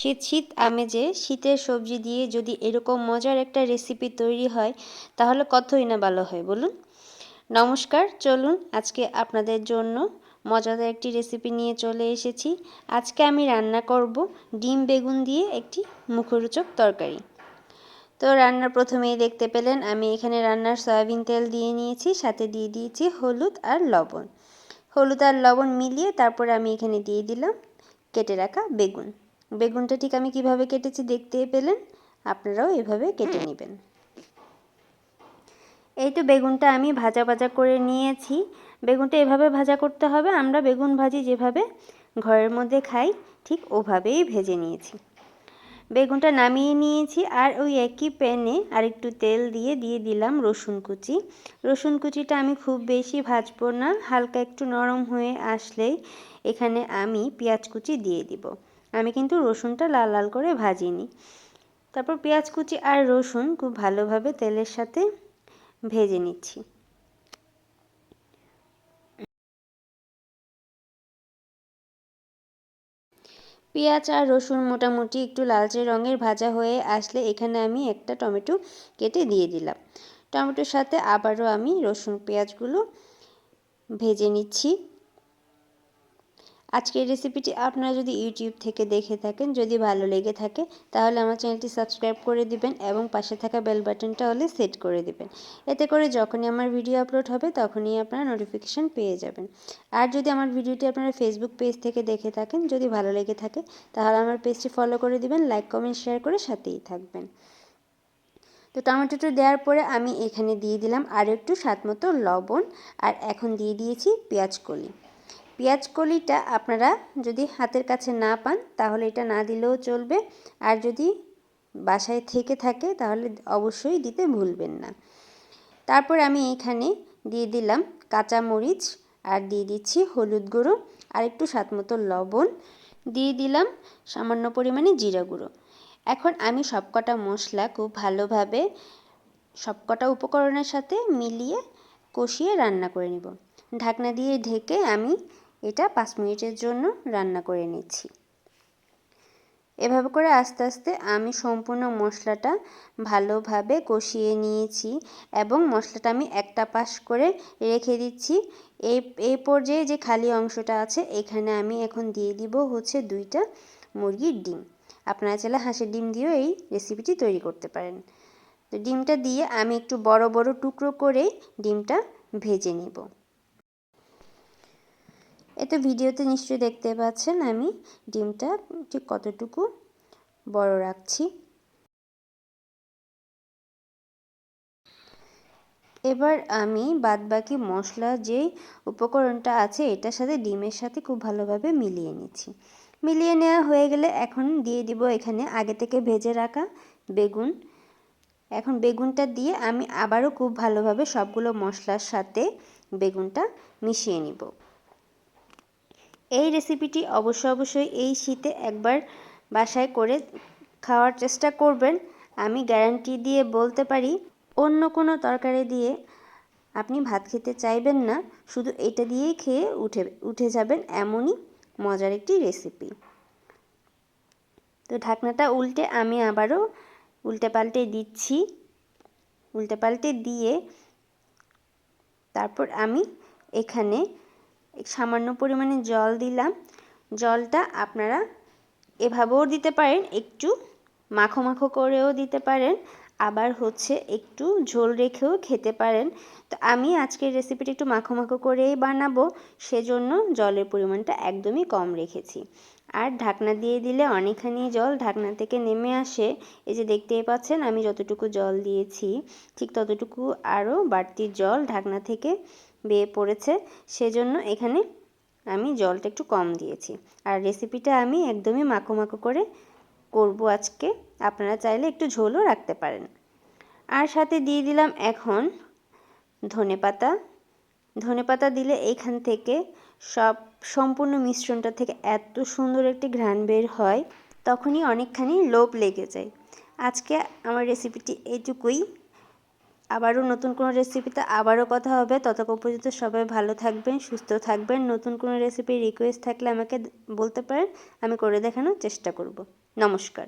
শীত শীত আমেজে শীতের সবজি দিয়ে যদি এরকম মজার একটা রেসিপি তৈরি হয়, তাহলে কতই না ভালো হয় বলুন? নমস্কার, চলুন আজকে আপনাদের জন্য মজাদার একটি রেসিপি নিয়ে চলে এসেছি। আজকে আমি রান্না করব ডিম বেগুন দিয়ে একটি মুখরোচক তরকারি। তো রান্নার প্রথমেই দেখতে পেলেন, আমি এখানে রান্নার সয়াবিন তেল দিয়ে নিয়েছি, সাথে দিয়ে দিয়েছি হলুদ আর লবণ। হলুদ আর লবণ মিলিয়ে তারপর আমি এখানে দিয়ে দিলাম কেটে রাখা বেগুন। বেগুনটা ঠিক আমি কীভাবে কেটেছি দেখতে পেলেন? আপনারাও এভাবে কেটে নেবেন। এই তো বেগুনটা আমি ভাজা ভাজা করে নিয়েছি। বেগুনটা এভাবে ভাজা করতে হবে আমরা বেগুন ভাজি যেভাবে ঘরের মধ্যে খাই ঠিক ওভাবেই ভেজে নিয়েছি। বেগুনটা নামিয়ে নিয়েছি আর ওই একই প্যানে আরেকটু তেল দিয়ে দিয়ে দিলাম রসুন কুচি। রসুন কুচিটা আমি খুব বেশি ভাজবো না হালকা একটু নরম হয়ে আসলেই এখানে আমি পেঁয়াজ কুচি দিয়ে দিব। আমি কিন্তু রসুনটা লাল লাল করে ভাজিনি। তারপর পেঁয়াজ কুচি আর রসুন খুব ভালোভাবে তেলের সাথে ভেজে নিচ্ছি। পেঁয়াজ আর রসুন মোটামুটি একটু লালচে রঙের ভাজা হয়ে আসলে এখানে আমি একটা টমেটো কেটে দিয়ে দিলাম। টমেটোর সাথে আবারও আমি রসুন পেঁয়াজগুলো ভেজে নিচ্ছি। আজকের রেসিপিটি আপনারা যদি ইউটিউব থেকে দেখে থাকেন, যদি ভালো লেগে থাকে, তাহলে আমার চ্যানেলটি সাবস্ক্রাইব করে দিবেন এবং পাশে থাকা বেল বাটনটা হলে সেট করে দিবেন। এতে করে যখনই আমার ভিডিও আপলোড হবে, তখনই আপনারা নোটিফিকেশান পেয়ে যাবেন। আর যদি আমার ভিডিওটি আপনারা ফেসবুক পেজ থেকে দেখে থাকেন, যদি ভালো লেগে থাকে, তাহলে আমার পেজটি ফলো করে দিবেন লাইক কমেন্ট শেয়ার করে সাথেই থাকবেন। তো টমেটোটা দেওয়ার পরে আমি এখানে দিয়ে দিলাম আরও একটু স্বাদ মতো লবণ, আর এখন দিয়ে দিয়েছি পেঁয়াজ কলি। পেঁয়াজ কলিটা আপনারা যদি হাতের কাছে না পান, তাহলে এটা না দিলেও চলবে। আর যদি বাসায় থেকে থাকে, তাহলে অবশ্যই দিতে ভুলবেন না। তারপর আমি এখানে দিয়ে দিলাম কাঁচা মরিচ আর দিয়ে দিচ্ছি হলুদ গুঁড়ো আর একটু স্বাদ মতো লবণ। দিয়ে দিলাম সামান্য পরিমাণে জিরা গুঁড়ো। এখন আমি সবকটা মশলা খুব ভালোভাবে সবকটা উপকরণের সাথে মিলিয়ে কষিয়ে রান্না করে নেব। ঢাকনা দিয়ে ঢেকে আমি এটা পাঁচ মিনিটের জন্য রান্না করে নিচ্ছি। এভাবে করে আস্তে আস্তে আমি সম্পূর্ণ মশলাটা ভালোভাবে কষিয়ে নিয়েছি এবং মশলাটা আমি একটা পাশ করে রেখে দিচ্ছি। এই এই পর্যায়ে যে খালি অংশটা আছে, এখানে আমি এখন দিয়ে দিব হচ্ছে দুইটা মুরগির ডিম। আপনারা চাইলে হাঁসের ডিম দিয়েও এই রেসিপিটি তৈরি করতে পারেন। তো ডিমটা দিয়ে আমি একটু বড় বড় টুকরো করে ডিমটা ভেজে নিব। এতে ভিডিওতে নিশ্চয়ই দেখতে পাচ্ছেন আমি ডিমটা ঠিক কতটুকু বড় রাখছি। এবার আমি বাদবাকি মশলা যে উপকরণটা আছে এটার সাথে ডিমের সাথে খুব ভালোভাবে মিলিয়ে নিচ্ছি। মিলিয়ে নেওয়া হয়ে গেলে এখন দিয়ে দিব এখানে আগে থেকে ভেজে রাখা বেগুন। এখন বেগুনটা দিয়ে আমি আবারও খুব ভালোভাবে সবগুলো মশলার সাথে বেগুনটা মিশিয়ে নিব। এই রেসিপিটি অবশ্য অবশ্যই এই শীতে একবার বাসায় করে খাওয়ার চেষ্টা করবেন। আমি গ্যারান্টি দিয়ে বলতে পারি, অন্য কোনো তরকারি দিয়ে আপনি ভাত খেতে চাইবেন না, শুধু এটা দিয়েই খেয়ে উঠে উঠে যাবেন এমনই মজার একটি রেসিপি তো ঢাকনাটা উল্টে আমি আবারও উল্টে পাল্টে দিচ্ছি। উল্টে পাল্টে দিয়ে তারপর আমি এখানে সামান্য পরিমাণে জল দিলাম। জলটা আপনারা এভাবেও দিতে পারেন, একটু মাখো মাখো করেও দিতে পারেন, আবার হচ্ছে একটু ঝোল রেখেও খেতে পারেন। তো আমি আজকের রেসিপিটা একটু মাখো মাখো করেই বানাবো, সেজন্য জলের পরিমাণটা একদমই কম রেখেছি। আর ঢাকনা দিয়ে দিলে অনেকখানি জল ঢাকনা থেকে নেমে আসে। এই যে দেখতেই পাচ্ছেন, আমি যতটুকু জল দিয়েছি, ঠিক ততটুকু আরও বাড়তি জল ঢাকনা থেকে বেয়ে পড়েছে, সেজন্য এখানে আমি জলটা একটু কম দিয়েছি। আর রেসিপিটা আমি একদমই মাখো মাখো করে করব আজকে। আপনারা চাইলে একটু ঝোলও রাখতে পারেন। আর সাথে দিয়ে দিলাম এখন ধনে পাতা। ধনে পাতা দিলে এইখান থেকে সব সম্পূর্ণ মিশ্রণটা থেকে এত সুন্দর একটি ঘ্রাণ বের হয়, তখনই অনেকখানি লোভ লেগে যায়। আজকে আমার রেসিপিটি এইটুকুই আবারও নতুন কোনো রেসিপিতে আবারও কথা হবে। ততক্ষণ পর্যন্ত সবাই ভালো থাকবেন, সুস্থ থাকবেন। নতুন কোনো রেসিপির রিকোয়েস্ট থাকলে আমাকে বলতে পারেন, আমি করে দেখানোর চেষ্টা করব। নমস্কার।